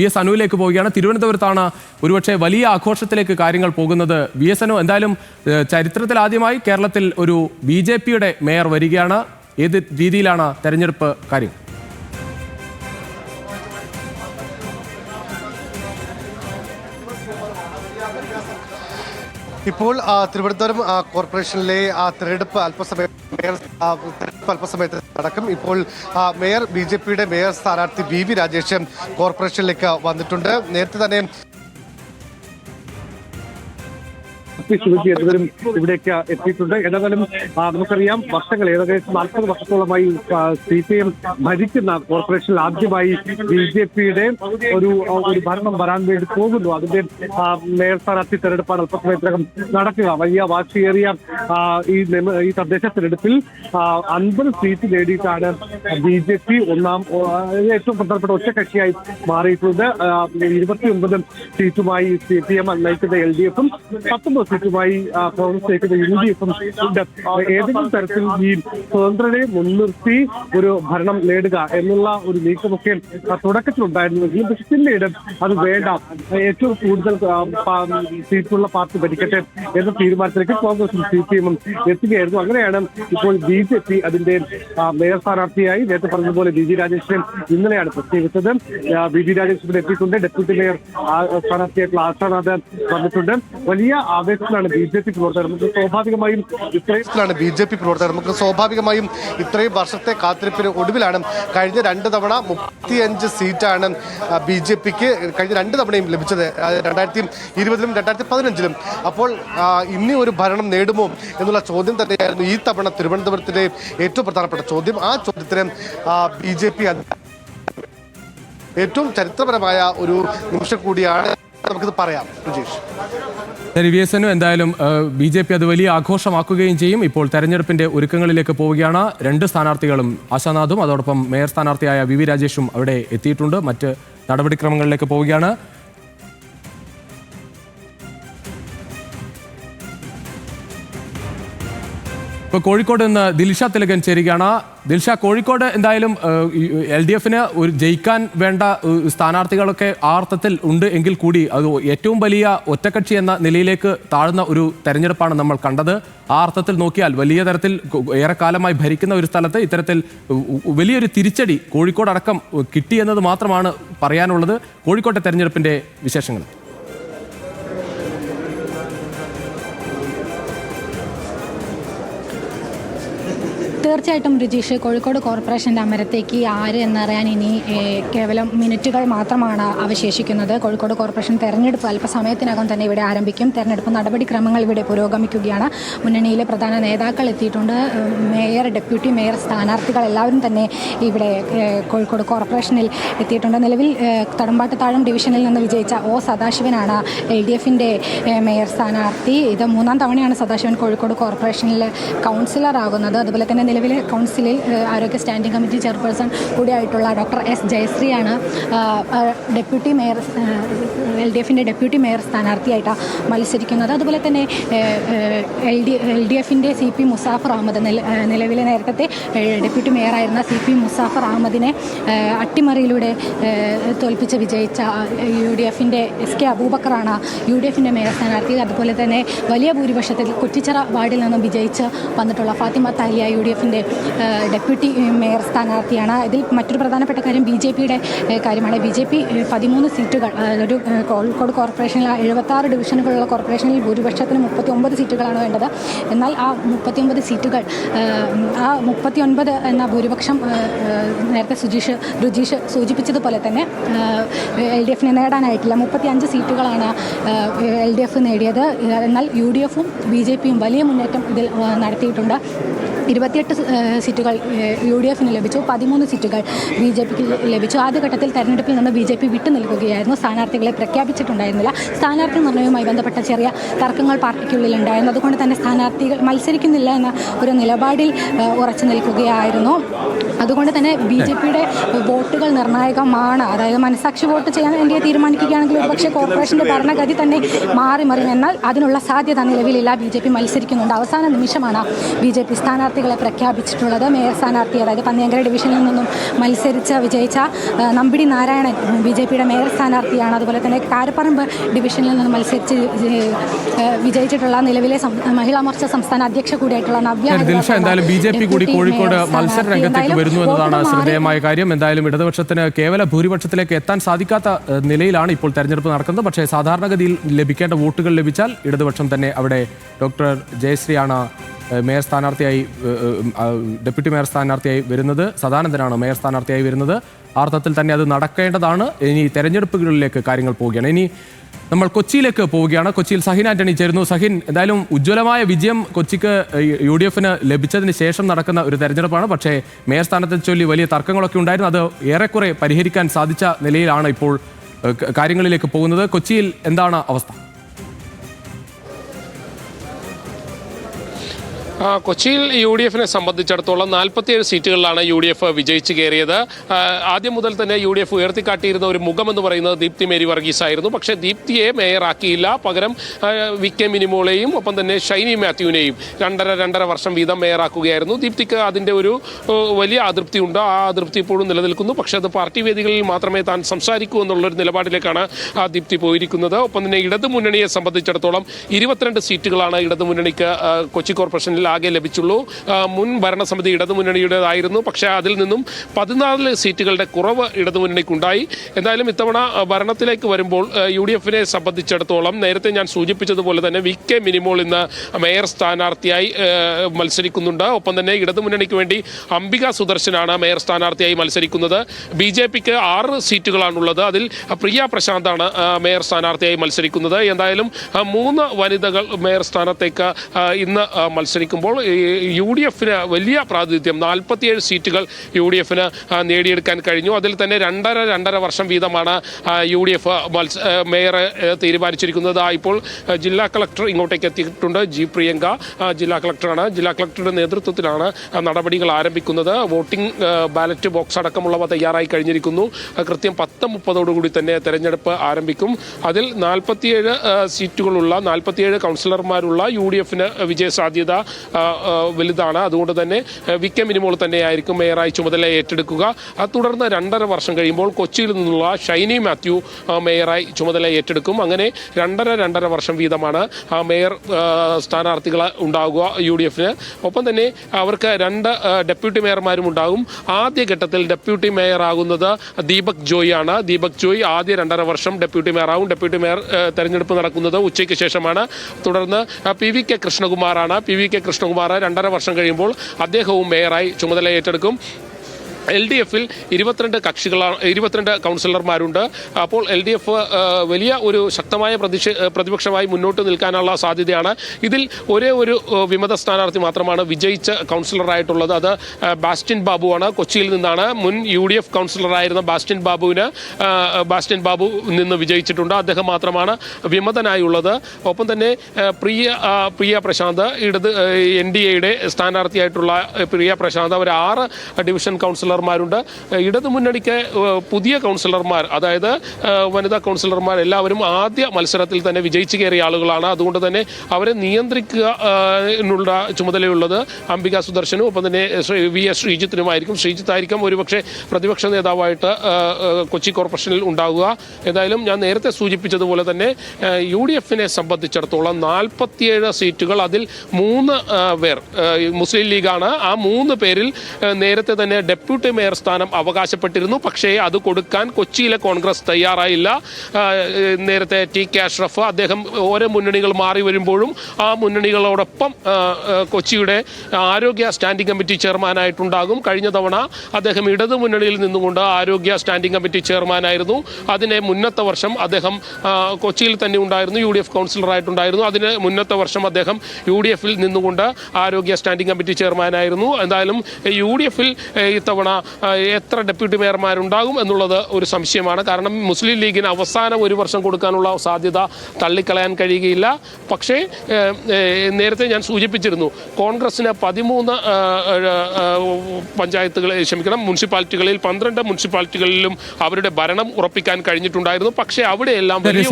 V S അനുവിലേക്ക് പോവുകയാണ്. തിരുവനന്തപുരത്താണ് ഒരുപക്ഷെ വലിയ ആഘോഷത്തിലേക്ക് കാര്യങ്ങൾ പോകുന്നത്. വി എസ് അനു എന്തായാലും ചരിത്രത്തിൽ ആദ്യമായി കേരളത്തിൽ ഒരു ബി ജെ പിയുടെ മേയർ വരികയാണ്. ഏത് രീതിയിലാണ് തെരഞ്ഞെടുപ്പ് കാര്യം? ഇപ്പോൾ തിരുവനന്തപുരം കോർപ്പറേഷനിലെ തെരഞ്ഞെടുപ്പ് അല്പസമയം മേയർ തെരഞ്ഞെടുപ്പ് അല്പസമയത്ത് നടക്കും. ഇപ്പോൾ മേയർ ബി ജെ പിയുടെ മേയർ സ്ഥാനാർത്ഥി ബി വി രാജേഷ് കോർപ്പറേഷനിലേക്ക് വന്നിട്ടുണ്ട്. നേരത്തെ തന്നെ പി ശിവജി എന്നിവരും ഇവിടേക്ക് എത്തിയിട്ടുണ്ട്. ആ, നമുക്കറിയാം വർഷങ്ങൾ ഏകദേശം നാൽപ്പത് വർഷത്തോളമായി സി പി എം ഭരിക്കുന്ന കോർപ്പറേഷനിൽ ആദ്യമായി ബി ജെ പിയുടെ ഒരു ഒരു ഭരണം വരാൻ വേണ്ടി പോകുന്നു. അതിന്റെ മേയർ സ്ഥാനാർത്ഥി തെരഞ്ഞെടുപ്പാണ് അല്പസമയത്തിനകം നടക്കുക. വലിയ വാശിയേറിയ ഈ ഈ തദ്ദേശ തെരഞ്ഞെടുപ്പിൽ അൻപത് സീറ്റ് നേടിയിട്ടാണ് ബി ജെ പി ഒന്നാം ഏറ്റവും പ്രധാനപ്പെട്ട ഒറ്റക്കക്ഷിയായി മാറിയിട്ടുള്ളത് ഇരുപത്തിയൊൻപത് സീറ്റുമായി സി പി എം നയിക്കുന്ന എൽ ഡി എഫും പത്തൊമ്പത് കോൺഗ്രസ് നയിക്കുന്ന യു ഡി എഫും ഏതെങ്കിലും തരത്തിൽ ഈ സ്വതന്ത്രരെ മുൻനിർത്തി ഒരു ഭരണം നേടുക എന്നുള്ള ഒരു നീക്കമൊക്കെ തുടക്കത്തിലുണ്ടായിരുന്നുവെങ്കിലും പക്ഷെ പിന്നീട് അത് വേണ്ട. ഏറ്റവും കൂടുതൽ സീറ്റുള്ള പാർട്ടി ഭരിക്കട്ടെ എന്ന തീരുമാനത്തിലേക്ക് കോൺഗ്രസും സി പി എമ്മും എത്തുകയായിരുന്നു. അങ്ങനെയാണ് ഇപ്പോൾ ബി ജെ പി അതിന്റെ മേയർ സ്ഥാനാർത്ഥിയായി നേരത്തെ പറഞ്ഞതുപോലെ ബി ജി രാജേഷിനെ ഇന്നലെയാണ് പ്രത്യേകിച്ചത്. ബി ജി ഇവിടെ എത്തിയിട്ടുണ്ട്. ഡെപ്യൂട്ടി മേയർ സ്ഥാനാർത്ഥിയായിട്ടുള്ള ആശാനാഥ് വന്നിട്ടുണ്ട്. വലിയ ആവേശത്തിലാണ് ബി ജെ പി പ്രവർത്തകർ. നമുക്ക് സ്വാഭാവികമായും ഇത്രയും ബി ജെ പി പ്രവർത്തകർ. നമുക്ക് സ്വാഭാവികമായും ഇത്രയും വർഷത്തെ കാത്തിരിപ്പിന് ഒടുവിലാണ് കഴിഞ്ഞ രണ്ട് തവണ മുപ്പത്തിയഞ്ച് സീറ്റാണ് ബി ജെ പിക്ക് കഴിഞ്ഞ രണ്ട് തവണയും ലഭിച്ചത് രണ്ടായിരത്തി ഇരുപതിലും രണ്ടായിരത്തി പതിനഞ്ചിലും. അപ്പോൾ ഇനി ഒരു ഭരണം നേടുമോ എന്നുള്ള ചോദ്യം തന്നെയായിരുന്നു ഈ തവണ തിരുവനന്തപുരത്തിലെ ഏറ്റവും പ്രധാനപ്പെട്ട ചോദ്യം. ആ ചോദ്യത്തിന് ബി ജെ പി ഏറ്റവും ചരിത്രപരമായ ഒരു നിമിഷം കൂടിയാണ് നമുക്കിത് പറയാം. ശരി വി എസ് അനു എന്തായാലും ബി ജെ പി അത് വലിയ ആഘോഷമാക്കുകയും ചെയ്യും. ഇപ്പോൾ തെരഞ്ഞെടുപ്പിന്റെ ഒരുക്കങ്ങളിലേക്ക് പോവുകയാണ്. രണ്ട് സ്ഥാനാർത്ഥികളും ആശാനാഥും അതോടൊപ്പം മേയർ സ്ഥാനാർത്ഥിയായ വി വി രാജേഷും അവിടെ എത്തിയിട്ടുണ്ട്. മറ്റ് നടപടിക്രമങ്ങളിലേക്ക് പോവുകയാണ്. ഇപ്പോൾ കോഴിക്കോട് നിന്ന് ദിൽഷ തിലകൻ ചേരുകയാണ്. ദിൽഷ കോഴിക്കോട് എന്തായാലും എൽ ഡി എഫിന് ഒരു ജയിക്കാൻ വേണ്ട സ്ഥാനാർത്ഥികളൊക്കെ ആർത്ഥത്തിൽ ഉണ്ട് എങ്കിൽ കൂടി അത് ഏറ്റവും വലിയ ഒറ്റക്കക്ഷി എന്ന നിലയിലേക്ക് താഴ്ന്ന ഒരു തെരഞ്ഞെടുപ്പാണ് നമ്മൾ കണ്ടത്. ആ അർത്ഥത്തിൽ നോക്കിയാൽ വലിയ തരത്തിൽ ഏറെക്കാലമായി ഭരിക്കുന്ന ഒരു സ്ഥലത്ത് ഇത്തരത്തിൽ വലിയൊരു തിരിച്ചടി കോഴിക്കോട് അടക്കം കിട്ടിയെന്നത് മാത്രമാണ് പറയാനുള്ളത്. കോഴിക്കോട്ടെ തെരഞ്ഞെടുപ്പിന്റെ വിശേഷങ്ങൾ. തീർച്ചയായിട്ടും രുചീഷ് കോഴിക്കോട് കോർപ്പറേഷന്റെ അമരത്തേക്ക് ആര് എന്നറിയാൻ ഇനി കേവലം മിനിറ്റുകൾ മാത്രമാണ് അവശേഷിക്കുന്നത്. കോഴിക്കോട് കോർപ്പറേഷൻ തെരഞ്ഞെടുപ്പ് അല്പസമയത്തിനകം തന്നെ ഇവിടെ ആരംഭിക്കും. തെരഞ്ഞെടുപ്പ് നടപടിക്രമങ്ങൾ ഇവിടെ പുരോഗമിക്കുകയാണ്. മുന്നണിയിലെ പ്രധാന നേതാക്കൾ എത്തിയിട്ടുണ്ട്. മേയർ ഡെപ്യൂട്ടി മേയർ സ്ഥാനാർത്ഥികൾ എല്ലാവരും തന്നെ ഇവിടെ കോഴിക്കോട് കോർപ്പറേഷനിൽ എത്തിയിട്ടുണ്ട്. നിലവിൽ തടമ്പാട്ട് തടമ്പാട്ടുതാഴം ഡിവിഷനിൽ നിന്ന് വിജയിച്ച ഒ സദാശിവനാണ് എൽ ഡി എഫിന്റെ മേയർ സ്ഥാനാർത്ഥി. ഇത് മൂന്നാം തവണയാണ് സദാശിവൻ കോഴിക്കോട് കോർപ്പറേഷനിൽ കൗൺസിലർ ആകുന്നത് അതുപോലെ തന്നെ നിലവിലെ കൗൺസിലിൽ ആരോഗ്യ സ്റ്റാൻഡിംഗ് കമ്മിറ്റി ചെയർപേഴ്സൺ കൂടിയായിട്ടുള്ള ഡോക്ടർ എസ് ജയശ്രീയാണ് ഡെപ്യൂട്ടി മേയർ എൽ ഡി എഫിന്റെ ഡെപ്യൂട്ടി മേയർ സ്ഥാനാർത്ഥിയായിട്ട് മത്സരിക്കുന്നത്. അതുപോലെ തന്നെ എൽ ഡി എൽ ഡി എഫിന്റെ സി പി മുസാഫർ അഹമ്മദ് നിലവിലെ നേരത്തെ ഡെപ്യൂട്ടി മേയറായിരുന്ന സി പി മുസാഫർ അഹമ്മദിനെ അട്ടിമറിയിലൂടെ തോൽപ്പിച്ച് വിജയിച്ച യു ഡി എഫിന്റെ എസ് കെ അബൂബക്കറാണ് യു ഡി എഫിന്റെ മേയർ സ്ഥാനാർത്ഥി. അതുപോലെ തന്നെ വലിയ ഭൂരിപക്ഷത്തിൽ കുറ്റിച്ചിറ വാർഡിൽ നിന്നും വിജയിച്ച് വന്നിട്ടുള്ള ഫാത്തിമ താലിയ യു ഡി എഫിന്റെ ഡെപ്യൂട്ടി മേയർ സ്ഥാനാർത്ഥിയാണ്. ഇതിൽ മറ്റൊരു പ്രധാനപ്പെട്ട കാര്യം ബി ജെ പിയുടെ കാര്യമാണ്. ബി ജെ പി പതിമൂന്ന് സീറ്റുകൾ ഒരു കോഴിക്കോട് കോർപ്പറേഷനിൽ എഴുപത്താറ് ഡിവിഷനുകളുള്ള കോർപ്പറേഷനിൽ ഭൂരിപക്ഷത്തിന് മുപ്പത്തി ഒമ്പത് സീറ്റുകളാണ് വേണ്ടത്. എന്നാൽ ആ മുപ്പത്തി ഒമ്പത് സീറ്റുകൾ ആ മുപ്പത്തി ഒൻപത് എന്ന ഭൂരിപക്ഷം നേരത്തെ സുജീഷ് രുജീഷ് സൂചിപ്പിച്ചതുപോലെ തന്നെ എൽ ഡി എഫിന് നേടാനായിട്ടില്ല. മുപ്പത്തി അഞ്ച് സീറ്റുകളാണ് എൽ ഡി എഫ് നേടിയത്. എന്നാൽ യു ഡി എഫും ബി ജെ പിയും വലിയ മുന്നേറ്റം ഇതിൽ നടത്തിയിട്ടുണ്ട്. ഇരുപത്തിയെട്ട് സീറ്റുകൾ യു ഡി എഫിന് ലഭിച്ചു. പതിമൂന്ന് സീറ്റുകൾ ബി ജെ പിക്ക് ലഭിച്ചു. ആദ്യഘട്ടത്തിൽ തെരഞ്ഞെടുപ്പിൽ നിന്ന് ബി ജെ പി വിട്ടു നിൽക്കുകയായിരുന്നു. സ്ഥാനാർത്ഥികളെ പ്രഖ്യാപിച്ചിട്ടുണ്ടായിരുന്നില്ല. സ്ഥാനാർത്ഥി നിർണയവുമായി ബന്ധപ്പെട്ട ചെറിയ തർക്കങ്ങൾ പാർട്ടിക്കുള്ളിൽ ഉണ്ടായിരുന്നു. അതുകൊണ്ട് തന്നെ സ്ഥാനാർത്ഥികൾ മത്സരിക്കുന്നില്ല എന്ന ഒരു നിലപാടിൽ ഉറച്ചു നിൽക്കുകയായിരുന്നു. അതുകൊണ്ട് തന്നെ ബി ജെ പിയുടെ വോട്ടുകൾ നിർണായകമാണ്. അതായത് മനസാക്ഷി വോട്ട് ചെയ്യാൻ എ തീരുമാനിക്കുകയാണെങ്കിൽ ഒരുപക്ഷെ കോർപ്പറേഷന്റെ ഭരണഗതി തന്നെ മാറി മറിയും എന്നാൽ അതിനുള്ള സാധ്യത നിലവിലില്ല. ബി ജെ പി മത്സരിക്കുന്നുണ്ട്. അവസാന നിമിഷമാണ് ബി ജെ പി സ്ഥാനാർത്ഥി സ്ഥാനാർത്ഥികളെ പ്രഖ്യാപിച്ചിട്ടുള്ളത്. മേയർ സ്ഥാനാർത്ഥി അതായത് പന്നിയങ്കര ഡിവിഷനിൽ നിന്നും മത്സരിച്ച വിജയിച്ച നമ്പിടി നാരായണൻ ബി ജെ പിയുടെ മേയർ സ്ഥാനാർത്ഥിയാണ്. അതുപോലെ തന്നെ കാരപ്പറമ്പ് ഡിവിഷനിൽ നിന്നും മത്സരിച്ച് വിജയിച്ചിട്ടുള്ള നിലവിലെ മഹിളാ മോർച്ച സംസ്ഥാന അധ്യക്ഷ കൂടിയായിട്ടുള്ള നവ്യ എന്തായാലും ബി ജെ പി കൂടി കോഴിക്കോട് മത്സര രംഗത്തേക്ക് വരുന്നു എന്നതാണ് ശ്രദ്ധേയമായ കാര്യം. എന്തായാലും ഇടതുപക്ഷത്തിന് കേവല ഭൂരിപക്ഷത്തിലേക്ക് എത്താൻ സാധിക്കാത്ത നിലയിലാണ് ഇപ്പോൾ തെരഞ്ഞെടുപ്പ് നടക്കുന്നത്. പക്ഷേ സാധാരണഗതിയിൽ ലഭിക്കേണ്ട വോട്ടുകൾ ലഭിച്ചാൽ ഇടതുപക്ഷം തന്നെ അവിടെ ഡോക്ടർ ജയശ്രീയാണ് മേയർ സ്ഥാനാർത്ഥിയായി ഡെപ്യൂട്ടി മേയർ സ്ഥാനാർത്ഥിയായി വരുന്നത് സദാനന്ദനാണ്. മേയർ സ്ഥാനാർത്ഥിയായി വരുന്നത്. ആ അർത്ഥത്തിൽ തന്നെ അത് നടക്കേണ്ടതാണ്. ഇനി തെരഞ്ഞെടുപ്പുകളിലേക്ക് കാര്യങ്ങൾ പോവുകയാണ്. ഇനി നമ്മൾ കൊച്ചിയിലേക്ക് പോവുകയാണ്. കൊച്ചിയിൽ സഹിൻ ആന്റണി ചേരുന്നു. സഹിൻ എന്തായാലും ഉജ്ജ്വലമായ വിജയം കൊച്ചിക്ക് യു ഡി എഫിന് ലഭിച്ചതിന് ശേഷം നടക്കുന്ന ഒരു തെരഞ്ഞെടുപ്പാണ്. പക്ഷേ മേയർ സ്ഥാനത്തെ ചൊല്ലി വലിയ തർക്കങ്ങളൊക്കെ ഉണ്ടായിരുന്നു. അത് ഏറെക്കുറെ പരിഹരിക്കാൻ സാധിച്ച നിലയിലാണ് ഇപ്പോൾ കാര്യങ്ങളിലേക്ക് പോകുന്നത്. കൊച്ചിയിൽ എന്താണ് അവസ്ഥ? കൊച്ചിയിൽ യു ഡി എഫിനെ സംബന്ധിച്ചിടത്തോളം നാൽപ്പത്തിയേഴ് സീറ്റുകളിലാണ് യു ഡി എഫ് വിജയിച്ചു കയറിയത്. ആദ്യം മുതൽ തന്നെ യു ഡി എഫ് ഉയർത്തിക്കാട്ടിയിരുന്ന ഒരു മുഖം എന്ന് പറയുന്നത് ദീപ്തി മേരി വർഗീസ് ആയിരുന്നു പക്ഷേ ദീപ്തിയെ മേയറാക്കിയില്ല. പകരം വി കെ മിനിമോളെയും ഒപ്പം തന്നെ ഷൈനി മാത്യുവിനെയും രണ്ടര രണ്ടര വർഷം വീതം മേയറാക്കുകയായിരുന്നു. ദീപ്തിക്ക് അതിന്റെ ഒരു വലിയ അതൃപ്തിയുണ്ട്. ആ അതൃപ്തി ഇപ്പോഴും നിലനിൽക്കുന്നു. പക്ഷേ അത് പാർട്ടി വേദികളിൽ മാത്രമേ താൻ സംസാരിക്കൂ എന്നുള്ളൊരു നിലപാടിലേക്കാണ് ആ ദീപ്തി പോയിരിക്കുന്നത്. ഒപ്പം തന്നെ ഇടതുമുന്നണിയെ സംബന്ധിച്ചിടത്തോളം ഇരുപത്തിരണ്ട് സീറ്റുകളാണ് ഇടതുമുന്നണിക്ക് കൊച്ചി കോർപ്പറേഷനിൽ ആകെ ലഭിച്ചുള്ളൂ. മുൻ ഭരണസമിതി ഇടതുമുന്നണിയുടേതായിരുന്നു. പക്ഷേ അതിൽ നിന്നും പതിനാല് സീറ്റുകളുടെ കുറവ് ഇടതുമുന്നണിക്കുണ്ടായി. എന്തായാലും ഇത്തവണ ഭരണത്തിലേക്ക് വരുമ്പോൾ യു ഡി എഫിനെ സംബന്ധിച്ചിടത്തോളം നേരത്തെ ഞാൻ സൂചിപ്പിച്ചതുപോലെ തന്നെ വി കെ മിനിമോൾ ഇന്ന് മേയർ സ്ഥാനാർത്ഥിയായി മത്സരിക്കുന്നുണ്ട്. ഒപ്പം തന്നെ ഇടതുമുന്നണിക്ക് വേണ്ടി അംബിക സുദർശനാണ് മേയർ സ്ഥാനാർത്ഥിയായി മത്സരിക്കുന്നത്. ബി ജെ പിക്ക് ആറ് സീറ്റുകളാണുള്ളത്. അതിൽ പ്രിയ പ്രശാന്താണ് മേയർ സ്ഥാനാർത്ഥിയായി മത്സരിക്കുന്നത്. എന്തായാലും മൂന്ന് വനിതകൾ മേയർ സ്ഥാനത്തേക്ക് ഇന്ന് ആ, മത്സരിക്കുമ്പോൾ യു ഡി എഫിന് വലിയ പ്രാതിനിധ്യം നാൽപ്പത്തിയേഴ് സീറ്റുകൾ യു ഡി എഫിന് നേടിയെടുക്കാൻ കഴിഞ്ഞു. അതിൽ തന്നെ രണ്ടര രണ്ടര വർഷം വീതമാണ് യു ഡി എഫ് മത്സ മേയറെ തീരുമാനിച്ചിരിക്കുന്നത്. ഇപ്പോൾ ജില്ലാ കളക്ടർ ഇങ്ങോട്ടേക്ക് എത്തിയിട്ടുണ്ട്. ജി പ്രിയങ്ക ജില്ലാ കളക്ടറാണ്. ജില്ലാ കളക്ടറുടെ നേതൃത്വത്തിലാണ് നടപടികൾ ആരംഭിക്കുന്നത്. വോട്ടിംഗ് ബാലറ്റ് ബോക്സ് അടക്കമുള്ളവ തയ്യാറായി കഴിഞ്ഞിരിക്കുന്നു. കൃത്യം പത്ത് മുപ്പതോടുകൂടി തന്നെ തെരഞ്ഞെടുപ്പ് ആരംഭിക്കും. അതിൽ നാൽപ്പത്തിയേഴ് സീറ്റുകളുള്ള നാൽപ്പത്തിയേഴ് കൗൺസിലർമാരുള്ള യു ഡി എഫിന് വിജയസാധ്യത വലുതാണ്. അതുകൊണ്ട് തന്നെ വിക്കം കെ മിനിമോൾ തന്നെയായിരിക്കും മേയറായി ചുമതല ഏറ്റെടുക്കുക. തുടർന്ന് രണ്ടര വർഷം കഴിയുമ്പോൾ കൊച്ചിയിൽ നിന്നുള്ള ഷൈനി മാത്യു മേയറായി ചുമതല ഏറ്റെടുക്കും. അങ്ങനെ രണ്ടര രണ്ടര വർഷം വീതമാണ് മേയർ സ്ഥാനാർത്ഥികൾ ഉണ്ടാകുക യു ഡി എഫിന്. ഒപ്പം തന്നെ അവർക്ക് രണ്ട് ഡെപ്യൂട്ടി മേയർമാരും ഉണ്ടാകും. ആദ്യഘട്ടത്തിൽ ഡെപ്യൂട്ടി മേയർ ആകുന്നത് ദീപക് ജോയിയാണ് ആണ്. ദീപക് ജോയ് ആദ്യ രണ്ടര വർഷം ഡെപ്യൂട്ടി മേയർ ആകും ഡെപ്യൂട്ടി മേയർ തെരഞ്ഞെടുപ്പ് നടക്കുന്നത് ഉച്ചയ്ക്ക് ശേഷമാണ്. തുടർന്ന് പി വി കെ കൃഷ്ണകുമാറാണ് പി വി കെ കൃഷ്ണകുമാർ രണ്ടര വർഷം കഴിയുമ്പോൾ അദ്ദേഹവും മേയറായി ചുമതല ഏറ്റെടുക്കും എൽ ഡി എഫിൽ ഇരുപത്തിരണ്ട് കക്ഷികളാണ് ഇരുപത്തിരണ്ട് കൗൺസിലർമാരുണ്ട്. അപ്പോൾ എൽ ഡി എഫ് വലിയ ഒരു ശക്തമായ പ്രതിഷ പ്രതിപക്ഷമായി മുന്നോട്ട് നിൽക്കാനുള്ള സാധ്യതയാണ്. ഇതിൽ ഒരേ ഒരു വിമത സ്ഥാനാർത്ഥി മാത്രമാണ് വിജയിച്ച കൗൺസിലറായിട്ടുള്ളത്. അത് ബാസ്റ്റിൻ ബാബുവാണ്. കൊച്ചിയിൽ നിന്നാണ് മുൻ യു ഡി എഫ് കൗൺസിലറായിരുന്ന ബാസ്റ്റിൻ ബാബുവിന് ബാസ്റ്റിൻ ബാബു നിന്ന് വിജയിച്ചിട്ടുണ്ട്. അദ്ദേഹം മാത്രമാണ് വിമതനായുള്ളത്. ഒപ്പം തന്നെ പ്രിയ പ്രിയ പ്രശാന്ത് ഇടത് എൻ ഡി എയുടെ സ്ഥാനാർത്ഥിയായിട്ടുള്ള പ്രിയ പ്രശാന്ത്. അവർ ആറ് ഡിവിഷൻ കൗൺസിലർമാരുണ്ട്. ഇടതുമുന്നണിക്ക് പുതിയ കൗൺസിലർമാർ അതായത് വനിതാ കൗൺസിലർമാർ എല്ലാവരും ആദ്യ മത്സരത്തിൽ തന്നെ വിജയിച്ചു കയറിയ ആളുകളാണ്. അതുകൊണ്ട് തന്നെ അവരെ നിയന്ത്രിക്കുക എന്നുള്ള ചുമതലയുള്ളത് അംബിക സുദർശനും ഒപ്പം തന്നെ വി എസ് ശ്രീജിത്തിനുമായിരിക്കും. ശ്രീജിത്ത് ആയിരിക്കും ഒരുപക്ഷെ പ്രതിപക്ഷ നേതാവായിട്ട് കൊച്ചി കോർപ്പറേഷനിൽ ഉണ്ടാവുക. ഏതായാലും ഞാൻ നേരത്തെ സൂചിപ്പിച്ചതുപോലെ തന്നെ യു ഡി എഫിനെ സംബന്ധിച്ചിടത്തോളം നാൽപ്പത്തിയേഴ് സീറ്റുകൾ അതിൽ മൂന്ന് പേർ മുസ്ലിം ലീഗാണ്. ആ മൂന്ന് പേരിൽ നേരത്തെ തന്നെ ഡെപ്യൂട്ടി മേയർ സ്ഥാനം അവകാശപ്പെട്ടിരുന്നു. പക്ഷേ അത് കൊടുക്കാൻ കൊച്ചിയിലെ കോൺഗ്രസ് തയ്യാറായില്ല. നേരത്തെ ടി കെ അഷ്റഫ് അദ്ദേഹം ഓരോ മുന്നണികൾ മാറി വരുമ്പോഴും ആ മുന്നണികളോടൊപ്പം കൊച്ചിയുടെ ആരോഗ്യ സ്റ്റാൻഡിംഗ് കമ്മിറ്റി ചെയർമാനായിട്ടുണ്ടാകും. കഴിഞ്ഞ തവണ അദ്ദേഹം ഇടതു മുന്നണിയിൽ നിന്നുകൊണ്ട് ആരോഗ്യ സ്റ്റാൻഡിംഗ് കമ്മിറ്റി ചെയർമാനായിരുന്നു. അതിനെ മുന്നത്തെ വർഷം അദ്ദേഹം കൊച്ചിയിൽ തന്നെ ഉണ്ടായിരുന്നു. യു ഡി എഫ് കൗൺസിലറായിട്ടുണ്ടായിരുന്നു. അതിന് മുന്നത്തെ വർഷം അദ്ദേഹം യു ഡി എഫിൽ നിന്നുകൊണ്ട് ആരോഗ്യ സ്റ്റാൻഡിംഗ് കമ്മിറ്റി ചെയർമാനായിരുന്നു. എന്തായാലും യു ഡി എഫിൽ ഇത്തവണ ആ, എത്ര ഡെപ്യൂട്ടി മേയർമാരുണ്ടാകും എന്നുള്ളത് ഒരു സംശയമാണ്. കാരണം മുസ്ലിം ലീഗിന് അവസാനം ഒരു വർഷം കൊടുക്കാനുള്ള സാധ്യത തള്ളിക്കളയാൻ കഴിയുകയില്ല. പക്ഷേ നേരത്തെ ഞാൻ സൂചിപ്പിച്ചിരുന്നു കോൺഗ്രസിന് പതിമൂന്ന് പഞ്ചായത്തുകൾ ക്ഷമിക്കണം മുനിസിപ്പാലിറ്റികളിൽ പന്ത്രണ്ട് മുനിസിപ്പാലിറ്റികളിലും അവരുടെ ഭരണം ഉറപ്പിക്കാൻ കഴിഞ്ഞിട്ടുണ്ടായിരുന്നു. പക്ഷേ അവിടെയെല്ലാം വലിയ